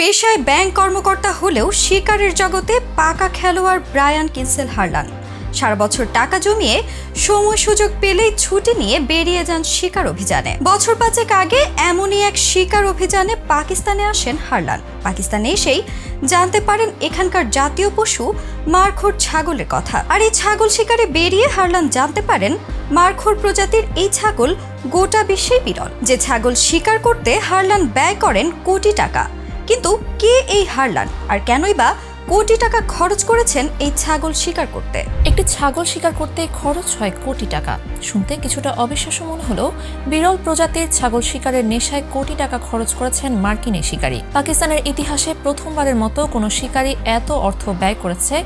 পেশায় ব্যাংক কর্মকর্তা হলেও শিকারের জগতে পাকা খেলোয়াড় ব্রায়ান কিনসেল হারলান সারা বছর টাকা জমিয়ে সময় সুযোগ পেলেই ছুটি নিয়ে বেরিয়ে যান শিকার অভিযানে। বছর পাঁচেক আগে এমনই এক শিকার অভিযানে পাকিস্তানে আসেন হারলান। পাকিস্তানে এসেই জানতে পারেন এখানকার জাতীয় পশু মারখোর ছাগলের কথা। আর এই ছাগল শিকারে বেরিয়ে হারলান জানতে পারেন মারখোর প্রজাতির এই ছাগল গোটা বিশ্বেই বিরল। যে ছাগল শিকার করতে হারলান ব্যয় করেন কোটি টাকা। কিন্তু কে এই হারলান? আর কেনই বা কোটি টাকা খরচ করেছেন এই ছাগল শিকার করতে? একটি ছাগল শিকার করতে খরচ হয় কোটি টাকা। শুনতে কিছুটা অবিশ্বাস্য মনে হলেও বিরল প্রজাতির ছাগল শিকারের নেশায় কোটি টাকা খরচ করেছেন মার্কিন এই শিকারী। পাকিস্তানের ইতিহাসে প্রথমবারের মতো কোনো শিকারী এত অর্থ ব্যয় করেছে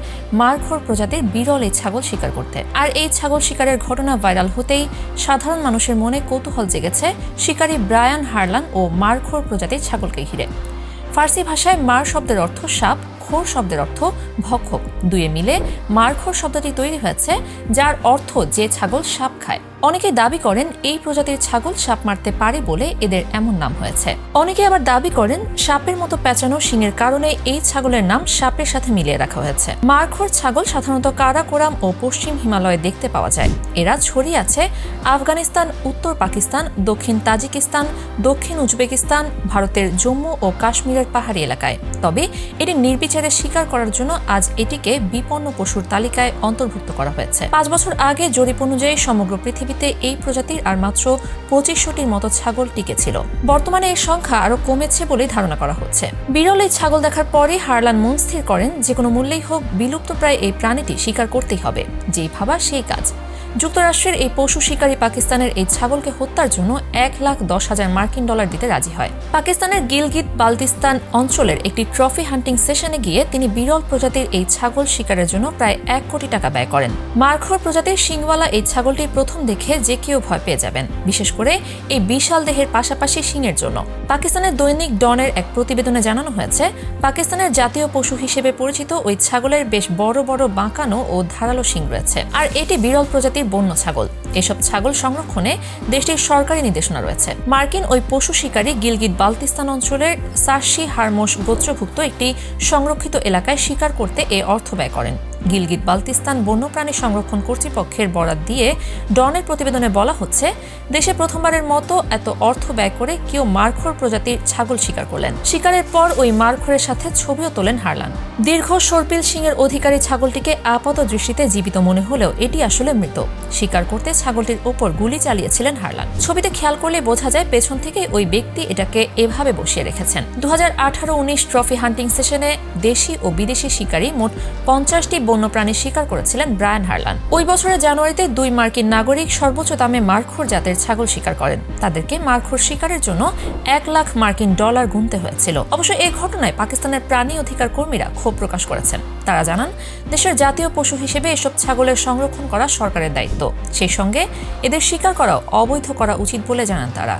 মারখোর প্রজাতির বিরল এই ছাগল শিকার করতে। আর এই ছাগল শিকারের ঘটনা ভাইরাল হতেই সাধারণ মানুষের মনে কৌতূহল জেগেছে শিকারী ব্রায়ান হারলান ও মারখোর প্রজাতির ছাগলকে ঘিরে। ফার্সি ভাষায় মার শব্দের অর্থ সাপ, খোর শব্দের অর্থ ভক্ষক। দুয়ে মিলে মারখোর শব্দটি তৈরি হয়েছে, যার অর্থ যে ছাগল সাপ খায়। অনেকে দাবি করেন এই প্রজাতির ছাগল সাপ মারতে পারে বলে এদের এমন নাম হয়েছে। অনেকে আবার দাবি করেন সাপের মতো পেঁচানো শিঙের কারণে এই ছাগলের নাম সাপের সাথে মিলিয়ে রাখা হয়েছে। মারখোর ছাগল সাধারণত কারাকোরাম ও পশ্চিম হিমালয়ে দেখতে পাওয়া যায়। এরা ছড়িয়ে আছে আফগানিস্তান, উত্তর পাকিস্তান, দক্ষিণ তাজিকিস্তান, দক্ষিণ উজবেকিস্তান, ভারতের জম্মু ও কাশ্মীরের পাহাড়ি এলাকায়। তবে এটি নির্বিচারে শিকার করার জন্য আজ এটিকে বিপন্ন পশুর তালিকায় অন্তর্ভুক্ত করা হয়েছে। পাঁচ বছর আগে জরিপ অনুযায়ী সমগ্র পৃথিবীতে এই প্রজাতির আর মাত্র পঁচিশশোটির মতো ছাগল টিকেছিল। বর্তমানে এর সংখ্যা আরও কমেছে বলে ধারণা করা হচ্ছে। বিরল এই ছাগল দেখার পরে হারলান মন স্থির করেন, যে কোনো মূল্যেই হোক বিলুপ্তপ্রায় এই প্রাণীটি স্বীকার করতেই হবে। যেই ভাবা সেই কাজ। যুক্তরাষ্ট্রের এই পশু শিকারী পাকিস্তানের এই ছাগলকে হত্যার জন্য এক লাখ দশ হাজার মার্কিন ডলার দিতে রাজি হয়। পাকিস্তানের গিলগিত বালতিস্তান অঞ্চলের একটি ট্রফি হান্টিং সেশনে গিয়ে তিনি বিরল প্রজাতির এই ছাগল শিকারের জন্য প্রায় এক কোটি টাকা ব্যয় করেন। মারখোর প্রজাতির শিংওয়ালা এই ছাগলটি প্রথম দেখে যে কেউ ভয় পেয়ে যাবেন। বিশেষ করে এই বিশাল দেহের পাশাপাশি শিংয়ের জন্য। পাকিস্তানের দৈনিক ডনের এক প্রতিবেদনে জানানো হয়েছে, পাকিস্তানের জাতীয় পশু হিসেবে পরিচিত ওই ছাগলের বেশ বড় বড় বাঁকানো ও ধারালো শিং রয়েছে। আর এটি বিরল প্রজাতির বন্য ছাগল। এসব ছাগল সংরক্ষণে দেশটির সরকারি নির্দেশনা রয়েছে। মার্কিন ওই পশু শিকারী গিলগিত বালতিস্তান অঞ্চলের সার্সি হারমোস গোত্রভুক্ত একটি সংরক্ষিত এলাকায় শিকার করতে এ অর্থ ব্যয় করেন। গিলগিত বালতিস্তান বন্যপ্রাণী সংরক্ষণ কর্তৃপক্ষের বরাত দিয়ে ডনের প্রতিবেদনে বলা হচ্ছে, দেশে প্রথমবারের মতো এত অর্থ ব্যয় করে কেউ মারখোর প্রজাতির ছাগল শিকার করলেন। শিকারের পর ওই মারখোরের সাথে ছবিও তোলেন হারলান। দীর্ঘ সর্পিল সিংয়ের অধিকারী ছাগলটিকে আপাত দৃষ্টিতে জীবিত মনে হলেও এটি আসলে মৃত। শিকার করতে ছাগলটির ওপর গুলি চালিয়েছিলেন হারলান। ছবিতে খেয়াল করলে বোঝা যায় পেছন থেকে ওই ব্যক্তি এটাকে এভাবে বসিয়ে রেখেছেন। দু হাজার ট্রফি হান্টিং সেশনে দেশি ও বিদেশি শিকারী মোট পঞ্চাশটি বন্যপ্রাণী শিকার করেছিলেন ব্রায়ান হারলান। ওই বছরের জানুয়ারিতে দুই মার্কিন নাগরিক সর্বোচ্চ দামে মারখোর জাতের ছাগল শিকার করেন। তাদেরকে মারখোর শিকারের জন্য এক লাখ মার্কিন ডলার গুনতে হয়েছিল। অবশ্য এই ঘটনায় পাকিস্তানের প্রাণী অধিকার কর্মীরা ক্ষোভ প্রকাশ করেছেন। তারা জানান, দেশের জাতীয় পশু হিসেবে এসব ছাগলের সংরক্ষণ করা সরকারের দায়িত্ব। সেই সঙ্গে এদের শিকার করাও অবৈধ করা উচিত বলে জানান তারা।